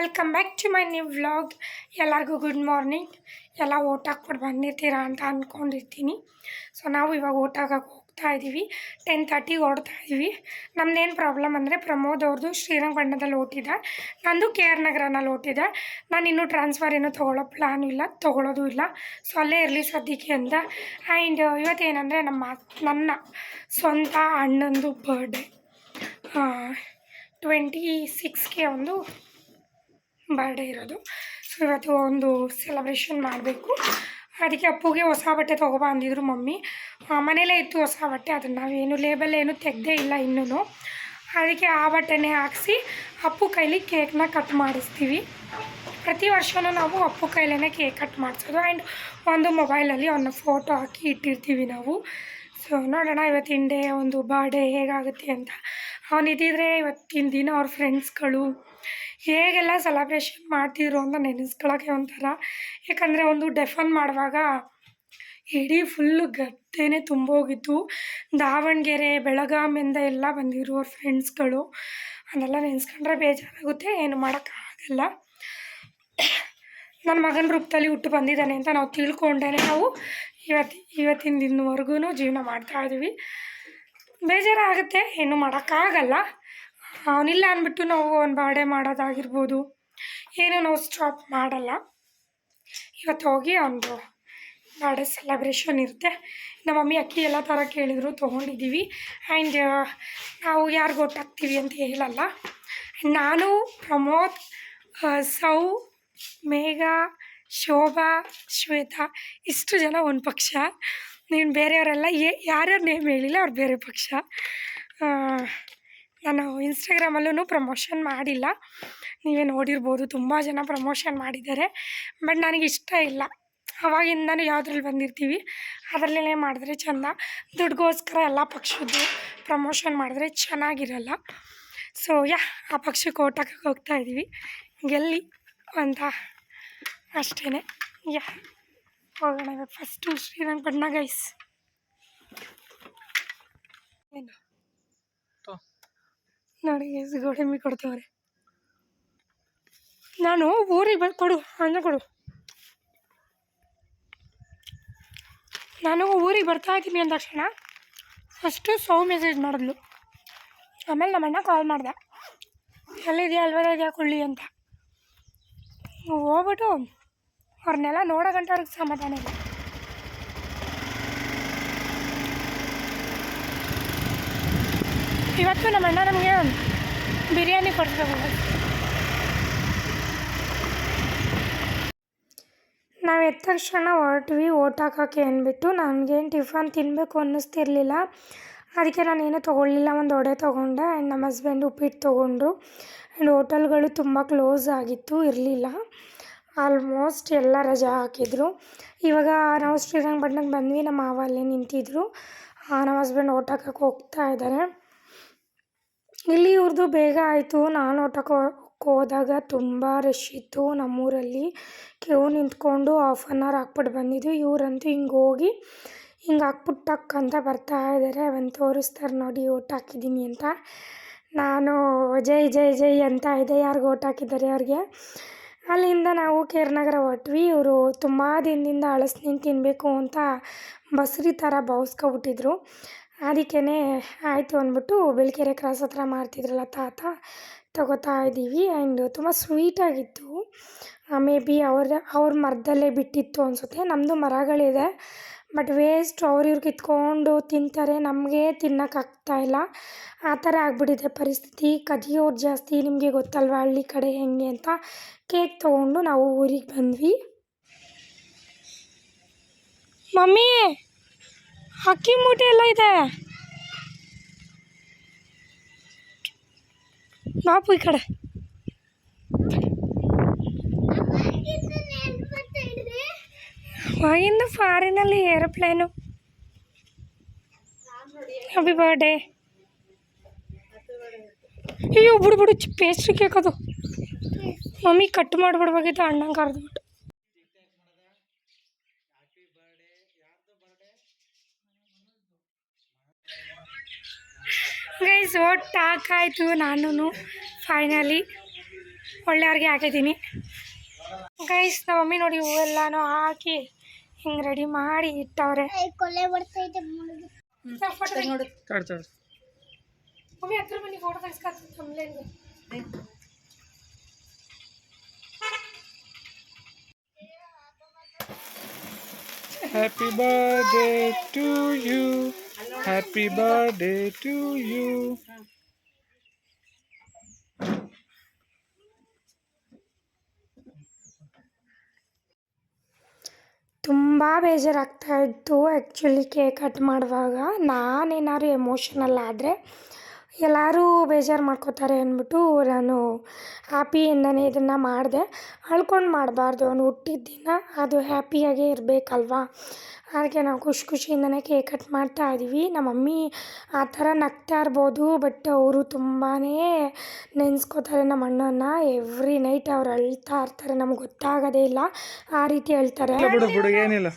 Welcome back to my new vlog ಎಲ್ಲರಿಗೂ good morning ಎಲ್ಲ vote ಹಾಕ್ಬಿಟ್ಟು ಬಂದಿರ್ತೀರಾ ಅಂತ ಅಂದ್ಕೊಂಡಿರ್ತೀನಿ ಸೊ ನಾವು ಇವಾಗ ಓಟ್ ಹೋಗ್ತಾ ಇದ್ದೀವಿ ಟೆನ್ ತರ್ಟಿಗೆ ಓಡ್ತಾ ಇದ್ದೀವಿ ನಮ್ದೇನು ಪ್ರಾಬ್ಲಮ್ ಅಂದರೆ ಪ್ರಮೋದ್ ಅವ್ರದ್ದು ಶ್ರೀರಂಗಪಟ್ಟಣದಲ್ಲಿ ಓಟಿದೆ ನಂದು ಕೆ ಆರ್ ನಗರನಲ್ಲಿ ಓಟಿದೆ ನಾನು ಇನ್ನೂ ಟ್ರಾನ್ಸ್ಫರ್ ಏನೂ ತೊಗೊಳ್ಳೋ ಪ್ಲ್ಯಾನ್ ಇಲ್ಲ ತೊಗೊಳ್ಳೋದು ಇಲ್ಲ. ಸೊ ಅಲ್ಲೇ ಇರಲಿ ಸದ್ಯಕ್ಕೆ ಅಂತ. ಆ್ಯಂಡ್ ಇವತ್ತೇನೆಂದರೆ ನಮ್ಮ ನನ್ನ ಸ್ವಂತ ಅಣ್ಣಂದು ಬರ್ಡೇ ಟ್ವೆಂಟಿ ಸಿಕ್ಸ್ಗೆ ಒಂದು ಬರ್ಡೇ ಇರೋದು. ಸೊ ಇವತ್ತು ಒಂದು ಸೆಲೆಬ್ರೇಷನ್ ಮಾಡಬೇಕು. ಅದಕ್ಕೆ ಅಪ್ಪುಗೆ ಹೊಸ ಬಟ್ಟೆ ತೊಗೋಬಾ ಅಂದಿದ್ರು ಮಮ್ಮಿ. ಮನೇಲೇ ಇತ್ತು ಹೊಸ ಬಟ್ಟೆ. ಅದನ್ನು ನಾವೇನು ಲೇಬಲ್ ಏನು ತೆಗ್ದೇ ಇಲ್ಲ ಇನ್ನೂ ಅದಕ್ಕೆ ಆ ಬಟ್ಟೆನೇ ಹಾಕ್ಸಿ ಅಪ್ಪು ಕೈಲಿ ಕೇಕ್ನ ಕಟ್ ಮಾಡಿಸ್ತೀವಿ. ಪ್ರತಿ ವರ್ಷವೂ ನಾವು ಅಪ್ಪು ಕೈಲೇ ಕೇಕ್ ಕಟ್ ಮಾಡಿಸೋದು. ಆ್ಯಂಡ್ ಒಂದು ಮೊಬೈಲಲ್ಲಿ ಅವನ ಫೋಟೋ ಹಾಕಿ ಇಟ್ಟಿರ್ತೀವಿ ನಾವು. ಸೊ ನೋಡೋಣ ಇವತ್ತಿನ ಡೇ ಒಂದು ಬರ್ಡೇ ಹೇಗಾಗುತ್ತೆ ಅಂತ. ಅವನಿದ್ದಿದ್ರೆ ಇವತ್ತಿನ ದಿನ ಅವ್ರ ಫ್ರೆಂಡ್ಸ್ಗಳು ಹೇಗೆಲ್ಲ ಸೆಲೆಬ್ರೇಷನ್ ಮಾಡ್ತಿದ್ರು ಅಂತ ನೆನೆಸ್ಕೊಳಕ್ಕೆ ಒಂಥರ. ಯಾಕಂದರೆ ಒಂದು ಡೆಫನ್ ಮಾಡುವಾಗ ಇಡೀ ಫುಲ್ಲು ಗದ್ದೆನೇ ತುಂಬೋಗಿತ್ತು. ದಾವಣಗೆರೆ ಬೆಳಗಾಮಿಂದ ಎಲ್ಲ ಬಂದಿದ್ರು ಅವ್ರ ಫ್ರೆಂಡ್ಸ್ಗಳು ಅದೆಲ್ಲ ನೆನೆಸ್ಕೊಂಡ್ರೆ ಬೇಜಾರಾಗುತ್ತೆ, ಏನು ಮಾಡೋಕ್ಕಾಗಲ್ಲ. ನನ್ನ ಮಗನ ರೂಪದಲ್ಲಿ ಹುಟ್ಟು ಬಂದಿದ್ದಾನೆ ಅಂತ ನಾವು ತಿಳ್ಕೊಂಡೇ ನಾವು ಇವತ್ತು, ಇವತ್ತಿನ ದಿನವರೆಗೂ ಜೀವನ ಮಾಡ್ತಾಯಿದ್ವಿ ಬೇಜಾರಾಗುತ್ತೆ, ಏನು ಮಾಡೋಕ್ಕಾಗಲ್ಲ. ಅವನಿಲ್ಲ ಅಂದ್ಬಿಟ್ಟು ನಾವು ಒಂದು ಬರ್ಡೇ ಮಾಡೋದಾಗಿರ್ಬೋದು. ಏನು ನಾವು ಸ್ಟಾಪ್ ಮಾಡಲ್ಲ. ಇವತ್ತು ಹೋಗಿ ಅವನದು ಬರ್ಡೇ ಸೆಲೆಬ್ರೇಷನ್ ಇರುತ್ತೆ. ನಮ್ಮ ಮಮ್ಮಿ ಅಕ್ಕಿ ಎಲ್ಲ ಥರ ಕೇಳಿದ್ರು, ತೊಗೊಂಡಿದ್ದೀವಿ. ಆ್ಯಂಡ್ ನಾವು ಯಾರಿಗೆ ಒಟ್ಟಾಗ್ತೀವಿ ಅಂತ ಹೇಳಲ್ಲ. ನಾನು, ಪ್ರಮೋದ್ ಸೌ, ಮೇಘ, ಶೋಭಾ, ಶ್ವೇತಾ, ಇಷ್ಟು ಜನ ಒಂದು ಪಕ್ಷ. ನೀನು ಬೇರೆಯವರೆಲ್ಲ ಏ, ಯಾರ್ಯಾರು ನೇಮ್ ಹೇಳಿಲ್ಲ, ಅವ್ರು ಬೇರೆ ಪಕ್ಷ. ನಾನು ಇನ್ಸ್ಟಾಗ್ರಾಮಲ್ಲೂ ಪ್ರಮೋಷನ್ ಮಾಡಿಲ್ಲ. ನೀವೇ ನೋಡಿರ್ಬೋದು, ತುಂಬ ಜನ ಪ್ರಮೋಷನ್ ಮಾಡಿದ್ದಾರೆ. ಬಟ್ ನನಗೆ ಇಷ್ಟ ಇಲ್ಲ. ಅವಾಗಿಂದನೂ ಯಾವುದ್ರಲ್ಲಿ ಬಂದಿರ್ತೀವಿ ಅದರಲ್ಲೇ ಮಾಡಿದ್ರೆ ಚೆಂದ. ದುಡ್ಗೋಸ್ಕರ ಎಲ್ಲ ಪಕ್ಷದ್ದು ಪ್ರಮೋಷನ್ ಮಾಡಿದ್ರೆ ಚೆನ್ನಾಗಿರಲ್ಲ. ಸೊ ಯಾ, ಆ ಪಕ್ಷಕ್ಕೆ ಓಟಕ್ಕೆ ಹೋಗ್ತಾ ಇದ್ದೀವಿ. ಗೆಲ್ಲಿ ಅಂತ ಅಷ್ಟೇ ಯಾ, ಹೋಗೋಣ ಫಸ್ಟು ಶ್ರೀರಂಗಪಟ್ಟಣ ಗೈಸ್ ಏನು. ನೋಡಿ ಗೈಸ್ ಗೋಡಂಬಿ ಕೊಡ್ತವ್ರೆ. ನಾನು ಊರಿಗೆ ಬಂದು ಕೊಡು ಅನ್ನ ಕೊಡು. ನಾನು ಊರಿಗೆ ಬರ್ತಾ ಇದ್ದೀನಿ ಅಂದ ತಕ್ಷಣ ಫಸ್ಟು ಸೌ ಮೆಸೇಜ್ ಮಾಡಿದ್ಲು. ಆಮೇಲೆ ನಮ್ಮಣ್ಣ ಕಾಲ್ ಮಾಡ್ದೆ. ಎಲ್ಲಿದೆಯಾ, ಅಲ್ವರ ಇದೆಯಾ, ಕೊಳ್ಳಿ ಅಂತ. ಹೋಗ್ಬಿಟ್ಟು ಅವ್ರನ್ನೆಲ್ಲ ನೋಡೋ ಗಂಟೆ ಅವ್ರಿಗೆ ಸಮಾಧಾನ ಇಲ್ಲ ಇವತ್ತು ನಮ್ಮ ಅಣ್ಣ ನಮಗೆ ಬಿರಿಯಾನಿ ಕೊಡಿಸ್ಬೇಕು ನಾವು ಎದ್ದ ತಕ್ಷಣ ಹೊರಟ್ವಿ, ಓಟ್ ಹಾಕೋಕ್ಕೆ ಅಂದ್ಬಿಟ್ಟು. ನನಗೇನು ಟಿಫನ್ ತಿನ್ನಬೇಕು ಅನ್ನಿಸ್ತಿರ್ಲಿಲ್ಲ. ಅದಕ್ಕೆ ನಾನೇನು ತೊಗೊಳ್ಳಿಲ್ಲ, ಒಂದು ಒಡೆ ತೊಗೊಂಡೆ. ಆ್ಯಂಡ್ ನಮ್ಮ ಹಸ್ಬೆಂಡ್ ಉಪ್ಪಿಟ್ಟು ತೊಗೊಂಡ್ರು. ಆ್ಯಂಡ್ ಹೋಟೆಲ್ಗಳು ತುಂಬ ಕ್ಲೋಸ್ ಆಗಿತ್ತು, ಇರಲಿಲ್ಲ. ಆಲ್ಮೋಸ್ಟ್ ಎಲ್ಲ ರಜಾ ಹಾಕಿದ್ರು. ಇವಾಗ ನಾವು ಶ್ರೀರಂಗಪಟ್ಟಣಕ್ಕೆ ಬಂದ್ವಿ, ನಮ್ಮ ಮಾವ ಅಲ್ಲೇ ನಿಂತಿದ್ರು. ನಮ್ಮ ಹಸ್ಬೆಂಡ್ ಓಟ್ ಹಾಕಕ್ಕೆ ಹೋಗ್ತಾ ಇದ್ದಾರೆ ಇಲ್ಲಿ ಇವ್ರದ್ದು ಬೇಗ ಆಯಿತು. ನಾನು ಊಟಕ್ಕೆ ಹೋದಾಗ ತುಂಬ ರಶ್ ಇತ್ತು ನಮ್ಮೂರಲ್ಲಿ. ಕ್ಯೂ ನಿಂತ್ಕೊಂಡು ಆಫ್ ಆನ್ ಅವರ್ ಹಾಕ್ಬಿಟ್ಟು ಬಂದಿದ್ದು. ಇವರಂತೂ ಹಿಂಗೆ ಹೋಗಿ ಹಿಂಗೆ ಹಾಕ್ಬಿಟ್ಟು ಟಕ್ ಅಂತ ಬರ್ತಾ ಇದ್ದಾರೆ ಒಂದು ತೋರಿಸ್ತಾರೆ ನೋಡಿ ಓಟ್ ಹಾಕಿದ್ದೀನಿ ಅಂತ. ನಾನು ಜೈ ಜೈ ಜೈ ಅಂತ ಇದೆ. ಯಾರಿಗೆ ಓಟ್ ಹಾಕಿದ್ದಾರೆ ಅವ್ರಿಗೆ? ಅಲ್ಲಿಂದ ನಾವು ಕೇರ್ನಗರ ಹೊಟ್ವಿ ಇವರು ತುಂಬ ದಿನದಿಂದ ಅಳಸ್ನಿಂದ ತಿನ್ನಬೇಕು ಅಂತ ಬಸ್ರಿ ಥರ ಭಾವಿಸ್ಕೊಬಿಟ್ಟಿದ್ರು ಅದಕ್ಕೇ ಆಯಿತು ಅಂದ್ಬಿಟ್ಟು ಬೆಳ್ಕೆರೆ ಕ್ರಾಸ್ ಹತ್ರ ಮಾಡ್ತಿದ್ರಲ್ಲ ತಾತ, ತಗೋತಾ ಇದ್ದೀವಿ. ಆ್ಯಂಡ್ ತುಂಬ ಸ್ವೀಟಾಗಿತ್ತು ಮೇ ಬಿ ಅವ್ರ ಅವ್ರ ಮರದಲ್ಲೇ ಬಿಟ್ಟಿತ್ತು ಅನಿಸುತ್ತೆ. ನಮ್ಮದು ಮರಗಳಿದೆ. ಬಟ್ ವೇಸ್ಟ್ ಅವ್ರು ಇವ್ರು ಕಿತ್ಕೊಂಡು ತಿಂತಾರೆ. ನಮಗೆ ಇಲ್ಲ. ಆ ಥರ ಆಗಿಬಿಟ್ಟಿದೆ ಪರಿಸ್ಥಿತಿ. ಕದಿಯೋರು ಜಾಸ್ತಿ. ನಿಮಗೆ ಗೊತ್ತಲ್ವ ಹಳ್ಳಿ ಕಡೆ ಹೆಂಗೆ ಅಂತ? ಕೇಕ್ ತೊಗೊಂಡು ನಾವು ಊರಿಗೆ ಬಂದ್ವಿ. ಮಮ್ಮಿ! ಅಕ್ಕಿ ಮೂಟೆ ಎಲ್ಲ ಇದೆ. ಬಾಪು ಈ ಕಡೆ. ಆಗಿಂದ ಫಾರಿನಲ್ಲಿ ಏರೋಪ್ಲೇನು. ಹ್ಯಾಪಿ ಬರ್ಡೇ ಅಯ್ಯೋ, ಬಿಡು ಬಿಡು ಪೇಸ್ಟ್ರಿ ಕೇಕ್ ಅದು ಮಮ್ಮಿ ಕಟ್ ಮಾಡಿಬಿಡ್ಬೇಕಿತ್ತು, ಅಣ್ಣಂಗೆ ಕರೆದ್ಬಿಟ್ಟು ಗೈಸ್ ಓಟ್ ಹಾಕಾಯಿತು ನಾನು ಫೈನಲಿ ಒಳ್ಳೆಯವ್ರಿಗೆ ಹಾಕಿದ್ದೀನಿ. ಗೈಸ್ ನಮ್ಮ ಮಮ್ಮಿ ನೋಡಿ ಹೂವೆಲ್ಲನೂ ಹಾಕಿ ಹಿಂಗೆ ರೆಡಿ ಮಾಡಿ ಇಟ್ಟವ್ರೆ. ಮಮ್ಮಿ ಹತ್ರ ಬನ್ನಿ ಫೋಟೋ ತೆಗೆಸ್ಕೊತೀನಿ ತಮ್ಮಲೇನು Happy birthday to you. Happy birthday to you. ತುಂಬ ಬೇಜಾರಾಗ್ತಾ ಇತ್ತು ಆ್ಯಕ್ಚುಲಿ ಕೇಕ್ ಕಟ್ ಮಾಡುವಾಗ ನಾನೇನಾದ್ರು ಎಮೋಷನಲ್ ಆದರೆ ಎಲ್ಲರೂ ಬೇಜಾರು ಮಾಡ್ಕೋತಾರೆ ಅಂದ್ಬಿಟ್ಟು ನಾನು ಹ್ಯಾಪಿಯಿಂದನೇ ಇದನ್ನು ಮಾಡಿದೆ. ಅಳ್ಕೊಂಡು ಮಾಡಬಾರ್ದು. ಅವ್ನು ಹುಟ್ಟಿದ ದಿನ ಅದು ಹ್ಯಾಪಿಯಾಗೇ ಇರಬೇಕಲ್ವಾ? ಅದಕ್ಕೆ ನಾವು ಖುಷಿ ಖುಷಿಯಿಂದನೇ ಕೇಕ್ ಕಟ್ ಮಾಡ್ತಾ ಇದ್ದೀವಿ ನಮ್ಮ ಮಮ್ಮಿ ಆ ಥರ ನಗ್ತಾ ಇರ್ಬೋದು ಬಟ್ ಅವರು ತುಂಬಾ ನೆನೆಸ್ಕೋತಾರೆ ನಮ್ಮ ಅಣ್ಣನ ಎವ್ರಿ ನೈಟ್ ಅವ್ರು ಅಳ್ತಾ ಇರ್ತಾರೆ. ನಮ್ಗೆ ಗೊತ್ತಾಗೋದೇ ಇಲ್ಲ. ಆ ರೀತಿ ಹೇಳ್ತಾರೆ. ಏನಿಲ್ಲ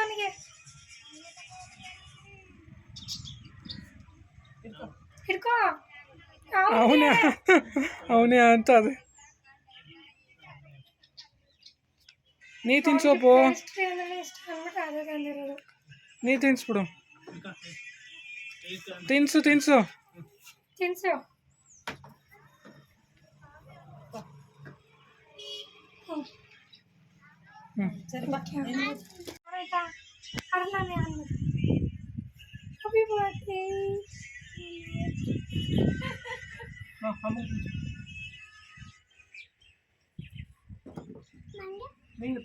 ಅವನಿಗೆ ಹಿಡ್ಕೋ. ಅವನೇ. ಅವನೇ ಅಂತ ಅದೇ. ನೀ ತಿನ್ಸೋಪು. ನೀ ತಿನ್ಸ್ಬಿಡು. ತಿನ್ಸು ತಿನ್ಸು. ತಿನ್ಸು. ಹ್ಮ್. ನಿಂಗೆ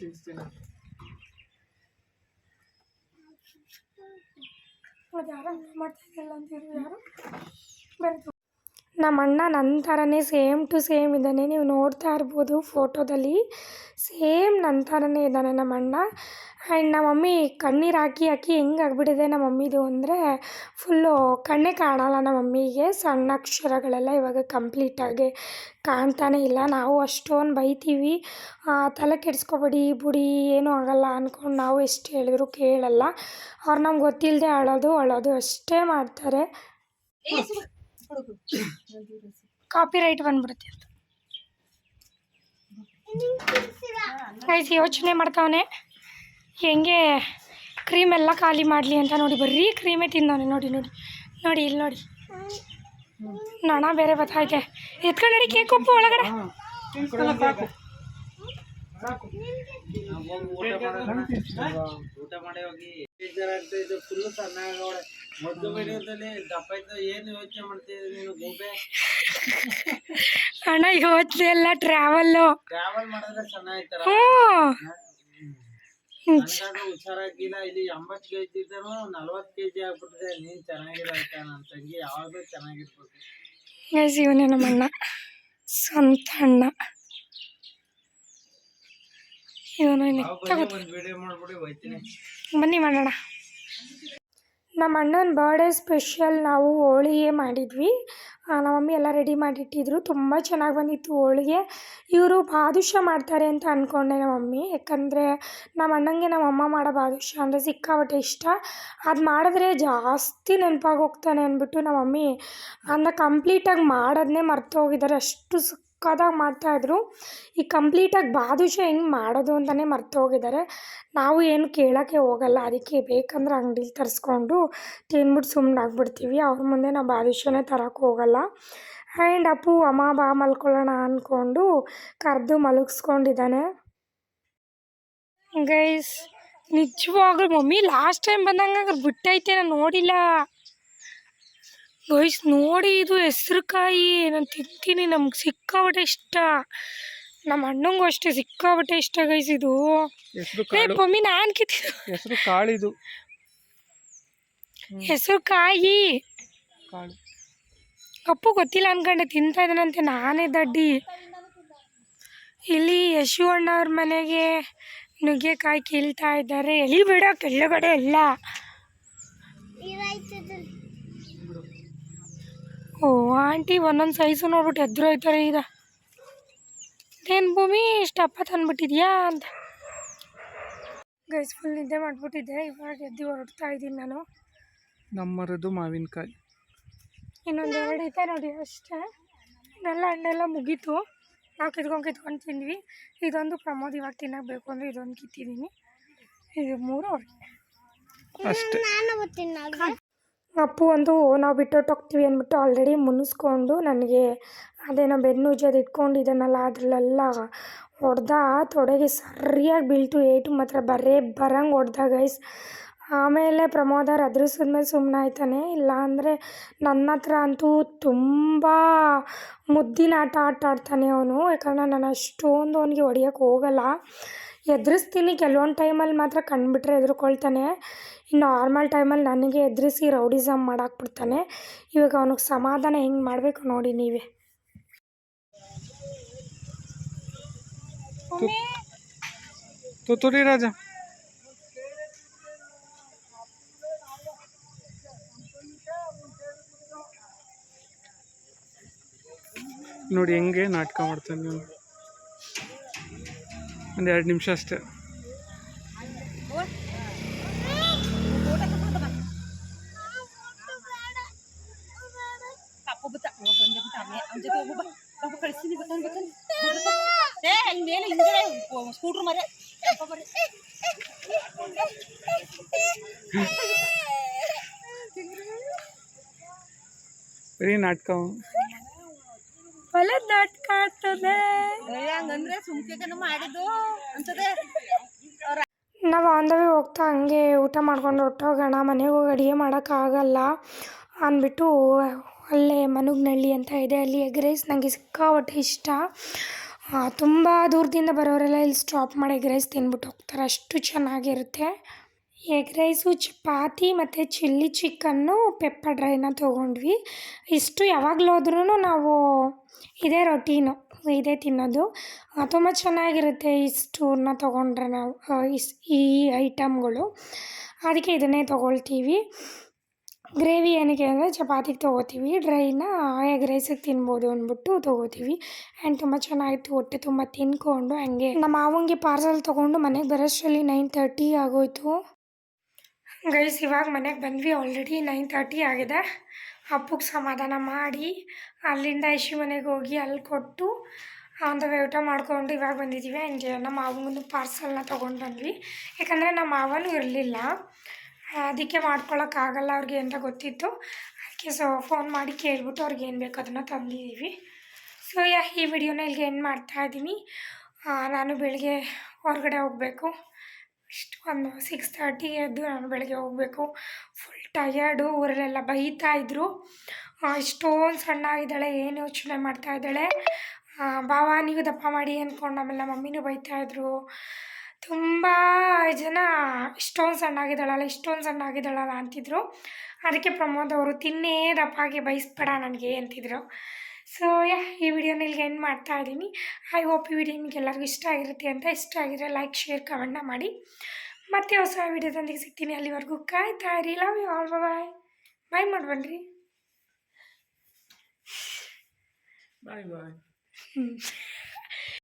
ಬರೀತು ನಮ್ಮ ಅಣ್ಣ ನನ್ನ ಥರನೇ ಸೇಮ್ ಟು ಸೇಮ್ ಇದ್ದಾನೆ. ನೀವು ನೋಡ್ತಾ ಇರ್ಬೋದು ಫೋಟೋದಲ್ಲಿ. ಸೇಮ್ ನನ್ನ ಥರನೇ ಇದ್ದಾನೆ ನಮ್ಮ ಅಣ್ಣ. ಆ್ಯಂಡ್ ನಮ್ಮ ಮಮ್ಮಿ ಕಣ್ಣೀರು ಹಾಕಿ ಹಾಕಿ ಹೆಂಗೆ ಆಗ್ಬಿಟ್ಟಿದೆ ನಮ್ಮ ಮಮ್ಮಿದು ಅಂದರೆ ಫುಲ್ಲು ಕಣ್ಣೇ ಕಾಣಲ್ಲ ನಮ್ಮ ಮಮ್ಮಿಗೆ. ಸಣ್ಣ ಅಕ್ಷರಗಳೆಲ್ಲ ಇವಾಗ ಕಂಪ್ಲೀಟಾಗಿ ಕಾಣ್ತಾನೆ ಇಲ್ಲ. ನಾವು ಅಷ್ಟೊಂದು ಬೈತೀವಿ. ತಲೆ ಕೆಡಿಸ್ಕೊಬೇಡಿ, ಬುಡಿ, ಏನೂ ಆಗಲ್ಲ ಅಂದ್ಕೊಂಡು ನಾವು ಎಷ್ಟು ಹೇಳಿದ್ರು ಕೇಳಲ್ಲ. ಅವ್ರು ನಮ್ಗೆ ಗೊತ್ತಿಲ್ಲದೆ ಅಳೋದು ಅಳೋದು ಅಷ್ಟೇ ಮಾಡ್ತಾರೆ. ಕಾಪಿ ರೈಟ್ ಬಂದ್ಬಿಡುತ್ತೆ ಅಂತ. ಯೋಚನೆ ಮಾಡ್ತಾವನೆ. ಹೆಂಗೆ ಕ್ರೀಮ್ ಎಲ್ಲ ಖಾಲಿ ಮಾಡಲಿ ಅಂತ ನೋಡಿ ಬರೀ ಕ್ರೀಮೇ ತಿಂದವನೆ ನೋಡಿ ನೋಡಿ ನೋಡಿ ಇಲ್ಲಿ ನೋಡಿ. ನಣ ಬೇರೆ ಬತ್ತೈತೆ ಎತ್ಕೊಂಡು ನಡಿ ಕೇಕ್ ಉಪ್ಪು ಒಳಗಡೆ. ಊಟ ಮಾಡಿ ಹೋಗಿ ಬೇಜಾರಾಗ್ತೈತೆ ಫುಲ್ ಸಣ್ಣಗವಳೆ ಮೊದಲು ವಿಡಿಯೋದಲ್ಲಿ ದಪ್ಪ ಇದ್ದ ಏನು ಯೋಚನೆ ಮಾಡ್ತಿದ್ದೆ ನೀನು ಗೂಬೆ ಅಣ್ಣ ಯೋಚನೆ ಎಲ್ಲ ಟ್ರಾವೆಲ್ಲು ಟ್ರಾವೆಲ್ ಮಾಡಿದ್ರೆ ಹ್ಞೂ ಹುಷಾರಾಗಿಲ್ಲ. ಇಲ್ಲಿ ಎಂಬತ್ತು ಕೆ ಜಿ ಇದ್ದನು ನಲ್ವತ್ತು ಕೆ ಜಿ ಆಗ್ಬಿಟ್ಟಿದೆ ನೀನ್ ಚೆನ್ನಾಗಿರೋ ನನ್ನ ತಂಗಿ ಯಾವಾಗಲೂ ಚೆನ್ನಾಗಿರ್ಬೇಕು. ಗೈಸ್ ಇವನೇ ನಮ್ಮ ಅಣ್ಣ ಸ್ವಂತ ಅಣ್ಣ. ಇವನು ಹೋಯ್ತೀನಿ. ಬನ್ನಿ ಮಾಡೋಣ. ನಮ್ಮ ಅಣ್ಣನ ಬರ್ಡೇ ಸ್ಪೆಷಲ್ ನಾವು ಹೋಳಿಗೆ ಮಾಡಿದ್ವಿ. ನಮ್ಮ ಮಮ್ಮಿ ಎಲ್ಲ ರೆಡಿ ಮಾಡಿಟ್ಟಿದ್ರು. ತುಂಬ ಚೆನ್ನಾಗಿ ಬಂದಿತ್ತು ಹೋಳಿಗೆ. ಇವರು ಬಾದುಷ ಮಾಡ್ತಾರೆ ಅಂತ ಅಂದ್ಕೊಂಡೆ ನಮ್ಮ ಮಮ್ಮಿ ಯಾಕಂದರೆ ನಮ್ಮ ಅಣ್ಣಂಗೆ ನಮ್ಮ ಅಮ್ಮ ಮಾಡೋ ಬಾದುಷ ಅಂದರೆ ಸಿಕ್ಕಾಪಟ್ಟೆ ಇಷ್ಟ. ಅದು ಮಾಡಿದ್ರೆ ಜಾಸ್ತಿ ನೆನಪಾಗೋಗ್ತಾನೆ ಅಂದ್ಬಿಟ್ಟು ನಮ್ಮ ಮಮ್ಮಿ ಅದನ್ನ ಕಂಪ್ಲೀಟಾಗಿ ಮಾಡೋದನ್ನೇ ಮರ್ತು ಹೋಗಿದ್ದಾರೆ. ಅಷ್ಟು ಸಕ್ಕತ್ತಾಗಿ ಮಾಡ್ತಾಯಿದ್ರು ಈ ಕಂಪ್ಲೀಟಾಗಿ ಬಾದುಷ ಹೆಂಗೆ ಮಾಡೋದು ಅಂತಲೇ ಮರ್ತು ಹೋಗಿದ್ದಾರೆ ನಾವು ಏನು ಕೇಳೋಕ್ಕೆ ಹೋಗಲ್ಲ. ಅದಕ್ಕೆ ಬೇಕಂದ್ರೆ ಅಂಗಡಿಲಿ ತರಿಸ್ಕೊಂಡು ತಿಂದ್ಬಿಟ್ಟು ಸುಮ್ಮನೆ ಆಗ್ಬಿಡ್ತೀವಿ. ಅವ್ರ ಮುಂದೆ ನಾವು ಬಾದುಷನೇ ತರೋಕ್ಕೆ ಹೋಗಲ್ಲ. ಆ್ಯಂಡ್ ಅಪ್ಪು, ಅಮ್ಮ ಬಾ ಮಲ್ಕೊಳ್ಳೋಣ ಅಂದ್ಕೊಂಡು ಕರೆದು ಮಲಗಿಸ್ಕೊಂಡಿದ್ದಾನೆ ಗೈಸ್ ನಿಜವಾಗ್ಲೂ ಮಮ್ಮಿ ಲಾಸ್ಟ್ ಟೈಮ್ ಬಂದಂಗೆ ಬಿಟ್ಟೈತೆ, ನಾನು ನೋಡಿಲ್ಲ. ಗೈಸ್ ನೋಡಿ ಇದು ಹೆಸ್ರುಕಾಯಿ ನಾನು ತಿಂತೀನಿ ನಮ್ಗೆ ಸಿಕ್ಕಾಬಟ್ಟೆ ಇಷ್ಟ. ನಮ್ಮ ಅಣ್ಣಂಗೂ ಅಷ್ಟೇ ಸಿಕ್ಕಾಬಟ್ಟೆ ಇಷ್ಟ ಗೈಸ್ ಇದು. ಮಮ್ಮಿ ನಾನು ಕಿತ್ತಿ ಹೆಸರು ಕಾಳಿದು. ಹೆಸರು ಕಾಯಿ. ಕಾಳು. ಅಪ್ಪು ಗೊತ್ತಿಲ್ಲ ಅನ್ಕೊಂಡೆ ತಿಂತಾ ಇದ್ದಾನಂತೆ ನಾನೇ ದಡ್ಡಿ. ಇಲ್ಲಿ ಯಶು ಅಣ್ಣವ್ರ ಮನೆಗೆ ನುಗ್ಗೆಕಾಯಿ ಕೀಳ್ತಾ ಇದ್ದಾರೆ. ಎಳಿಬೇಡ ಕೆಳಗಡೆ ಎಲ್ಲ. ಓ ಆಂಟಿ ಒಂದೊಂದು ಸೈಜು ನೋಡ್ಬಿಟ್ಟು ಎದ್ರು ಹೋಯ್ತಾರೆ ಈಗ. ಇದೇನು ಭೂಮಿ ಇಷ್ಟಪ್ಪ ತಂದ್ಬಿಟ್ಟಿದ್ಯಾ ಅಂತ. ಗೈಸ್ ಫುಲ್ ನಿದ್ದೆ ಮಾಡಿಬಿಟ್ಟಿದ್ದೆ. ಇವಾಗ ಎದ್ದು ಹೊರಡ್ತಾ ಇದ್ದೀನಿ ನಾನು. ನಮ್ಮರದು ಮಾವಿನಕಾಯಿ. ಇನ್ನೊಂದು ಎರಡು ಐತೆ ನೋಡಿ ಅಷ್ಟೇ. ಇನ್ನೆಲ್ಲ ಹಣ್ಣೆಲ್ಲ ಮುಗೀತು. ನಾವು ಕಿತ್ಕೊಂಡು ಕಿತ್ಕೊಂಡು ತಿಂದ್ವಿ. ಇದೊಂದು ಪ್ರಮೋದ್ ಇವಾಗ ತಿನ್ನಬೇಕು ಬೇಕು ಅಂದರೆ ಇದೊಂದು ಕಿತ್ತಿದ್ದೀನಿ. ಇದು ಮೂರು. ಅವ್ರಿಗೆ ಅಷ್ಟೇ ಅಪ್ಪು ಒಂದು ನಾವು ಬಿಟ್ಟೊಟ್ಟು ಹೋಗ್ತೀವಿ ಅಂದ್ಬಿಟ್ಟು ಆಲ್ರೆಡಿ ಮುನಿಸ್ಕೊಂಡು ನನಗೆ ಅದೇನೋ ಬೆನ್ನು ಉಜ್ಜೋದು ಇಟ್ಕೊಂಡು ಇದನ್ನೆಲ್ಲ ಅದರಲ್ಲೆಲ್ಲ ಹೊಡೆದ, ತೊಡೆಗೆ ಸರಿಯಾಗಿ ಬೀಳ್ತು, ಏಟು ಮಾತ್ರ ಬರೇ ಬರಂಗೆ ಹೊಡೆದ ಗೈಸ್ ಆಮೇಲೆ ಪ್ರಮೋದರ್ ಅದ್ರಸಿದ್ಮೇಲೆ ಸುಮ್ಮನೆ ಆಯ್ತಾನೆ. ಇಲ್ಲ ಅಂದರೆ ನನ್ನ ಹತ್ರ ಅಂತೂ ತುಂಬ ಮುದ್ದಿನ ಆಟ ಆಟ ಆಡ್ತಾನೆ ಅವನು. ಯಾಕಂದರೆ ನಾನು ಅಷ್ಟೊಂದು ಅವನಿಗೆ ಹೊಡಿಯೋಕ್ಕೆ ಹೋಗಲ್ಲ. ಎದುರಿಸ್ತೀನಿ. ಕೆಲವೊಂದು ಟೈಮಲ್ಲಿ ಮಾತ್ರ ಕಂಡುಬಿಟ್ರೆ ಎದುರ್ಕೊಳ್ತಾನೆ. ಇನ್ನು ನಾರ್ಮಲ್ ಟೈಮಲ್ಲಿ ನನಗೆ ಎದುರಿಸಿ ರೌಡಿಸಮ್ ಮಾಡಾಕ್ಬಿಡ್ತಾನೆ. ಇವಾಗ ಅವನಿಗೆ ಸಮಾಧಾನ ಹೆಂಗೆ ಮಾಡಬೇಕು ನೋಡಿ ನೀವೇ. ತುತ್ತೂರಿ ರಾಜ. ನೋಡಿ ಹೆಂಗೆ ನಾಟಕ ಮಾಡ್ತಾನೆ. ಒಂದು ಎರಡು ನಿಮಿಷ ಅಷ್ಟೇ. ಸ್ಕೂಟ್ರ್ ಮರೆ ಬರೀ ನಾಟಕ. ಒಳ್ಳೆ ನಾಟಕ ಆಡ್ತದೆ ಹಂಗಂದ್ರೆ ಸುಮ್ಕೆಗನ ಮಾಡಿದ್ದು ಅಂತದೆ ನಾವು ಆನ್ ದ ವೇ ಹೋಗ್ತಾ ಹಂಗೆ ಊಟ ಮಾಡ್ಕೊಂಡು ಹೊಟ್ಟೋಗೋಣ ಮನೆಗೆ ಹೋಗಿ ಅಡುಗೆ ಮಾಡೋಕ್ಕಾಗಲ್ಲ ಅಂದ್ಬಿಟ್ಟು ಅಲ್ಲೇ ಮನುಗ್ನಳ್ಳಿ ಅಂತ ಇದೆ. ಅಲ್ಲಿ ಎಗ್ ರೈಸ್ ನನಗೆ ಸಿಕ್ಕಾಪಟ್ಟೆ ಇಷ್ಟ. ತುಂಬ ದೂರದಿಂದ ಬರೋರೆಲ್ಲ ಇಲ್ಲಿ ಸ್ಟಾಪ್ ಮಾಡಿ ಎಗ್ ರೈಸ್ ತಿಂದ್ಬಿಟ್ಟು ಹೋಗ್ತಾರೆ. ಅಷ್ಟು ಚೆನ್ನಾಗಿರುತ್ತೆ. ಎಗ್ ರೈಸು, ಚಪಾತಿ ಮತ್ತು ಚಿಲ್ಲಿ ಚಿಕನ್ನು, ಪೆಪ್ಪರ್ ಡ್ರೈನ ತೊಗೊಂಡ್ವಿ. ಇಷ್ಟು ಯಾವಾಗಲೂ ಹೋದ್ರೂ ನಾವು ಇದೇ ರೊಟೀನು, ಇದೇ ತಿನ್ನೋದು. ತುಂಬ ಚೆನ್ನಾಗಿರುತ್ತೆ ಇಷ್ಟನ್ನ ತೊಗೊಂಡ್ರೆ ನಾವು ಇಸ್, ಈ ಐಟಮ್ಗಳು. ಅದಕ್ಕೆ ಇದನ್ನೇ ತೊಗೊಳ್ತೀವಿ. ಗ್ರೇವಿ ಏನಕ್ಕೆ ಅಂದರೆ ಚಪಾತಿಗೆ ತೊಗೋತೀವಿ, ಡ್ರೈನ ಎಗ್ ರೈಸಿಗೆ ತಿನ್ಬೋದು ಅಂದ್ಬಿಟ್ಟು ತೊಗೋತೀವಿ. ಆ್ಯಂಡ್ ತುಂಬ ಚೆನ್ನಾಗಿತ್ತು, ಹೊಟ್ಟೆ ತುಂಬ ತಿನ್ಕೊಂಡು, ಹಂಗೆ. ನಮ್ಮ ಮಾವಂಗೆ ಪಾರ್ಸಲ್ ತೊಗೊಂಡು ಮನೆಗೆ ಬರೋಷ್ಟರಲ್ಲಿ ನೈನ್ ತರ್ಟಿ ಆಗೋಯ್ತು. ಗೈಸ್, ಇವಾಗ ಮನೆಗೆ ಬಂದ್ವಿ. ಆಲ್ರೆಡಿ ನೈನ್ ತರ್ಟಿ ಆಗಿದೆ. ಅಪ್ಪಗೆ ಸಮಾಧಾನ ಮಾಡಿ ಅಲ್ಲಿಂದ ಐಶಿ ಮನೆಗೆ ಹೋಗಿ ಅಲ್ಲಿ ಕೊಟ್ಟು ಒಂದು ಊಟ ಮಾಡ್ಕೊಂಡು ಇವಾಗ ಬಂದಿದ್ದೀವಿ ಹಂಗೆ ನಮ್ಮ ಮಾವನಿಗೂ ಪಾರ್ಸಲ್ನ ತೊಗೊಂಡು ಬಂದ್ವಿ. ಯಾಕಂದರೆ ನಮ್ಮ ಮಾವನೂ ಇರಲಿಲ್ಲ. ಅದಕ್ಕೆ ಮಾಡ್ಕೊಳಕ್ಕಾಗಲ್ಲ ಅವ್ರಿಗೆ ಅಂತ ಗೊತ್ತಿತ್ತು. ಅದಕ್ಕೆ ಸೊ ಫೋನ್ ಮಾಡಿ ಕೇಳ್ಬಿಟ್ಟು ಅವ್ರಿಗೆ ಏನು ಬೇಕು ಅದನ್ನು ತಂದಿದ್ದೀವಿ ಸೊ ಯಾ ಈ ವಿಡಿಯೋನ ಇಲ್ಲಿಗೆ ಏನು ಮಾಡ್ತಾ ಇದ್ದೀನಿ. ನಾನು ಬೆಳಿಗ್ಗೆ ಹೊರಗಡೆ ಹೋಗಬೇಕು. ಇಷ್ಟು ಒಂದು ಸಿಕ್ಸ್ ತರ್ಟಿಗೆ ಎದ್ದು ನಾನು ಬೆಳಗ್ಗೆ ಹೋಗಬೇಕು. ಫುಲ್ ಟಯರ್ಡು ಊರಲ್ಲೆಲ್ಲ ಬೈತಾ ಇದ್ದರು ಇಷ್ಟೊಂದು ಸಣ್ಣ ಆಗಿದ್ದಾಳೆ ಏನು ಯೋಚನೆ ಮಾಡ್ತಾ ಇದ್ದಾಳೆ? ಭಾವ ನೀವು ದಪ್ಪ ಮಾಡಿ ಅಂದ್ಕೊಂಡು ಆಮೇಲೆ ಮಮ್ಮಿನೂ ಇದ್ದರು ತುಂಬ ಜನ ಇಷ್ಟೊಂದು ಸಣ್ಣ ಆಗಿದ್ದಾಳಲ್ಲ, ಇಷ್ಟೊಂದು ಸಣ್ಣ ಆಗಿದ್ದಾಳಲ್ಲ ಅಂತಿದ್ರು. ಅದಕ್ಕೆ ಪ್ರಮೋದ್ ಅವರು ತಿನ್ನೇ ದಪ್ಪಾಗಿ ಬಯಸ್ಬೇಡ ನನಗೆ ಅಂತಿದ್ರು. ಸೊ ಯಾ ಈ ವಿಡಿಯೋನ ಇಲ್ಲಿಗೆ ಎಂಡ್ ಮಾಡ್ತಾ ಇದ್ದೀನಿ? ಐ ಹೋಪ್ ಈ ವಿಡಿಯೋ ನಿಮ್ಗೆ ಎಲ್ಲರಿಗೂ ಇಷ್ಟ ಆಗಿರುತ್ತೆ ಅಂತ. ಇಷ್ಟ ಆಗಿದ್ರೆ ಲೈಕ್ ಶೇರ್ ಕಮೆಂಟ್ನ ಮಾಡಿ. ಮತ್ತೆ ಹೊಸ ವಿಡಿಯೋದೊಂದಿಗೆ ಸಿಗ್ತೀನಿ ಅಲ್ಲಿವರೆಗೂ. ಕಾಯ್ತಾ ಇರಿ. Love you all bye bye ಮಾಡ್ಬನ್ರಿ bye bye ಹ್ಞೂ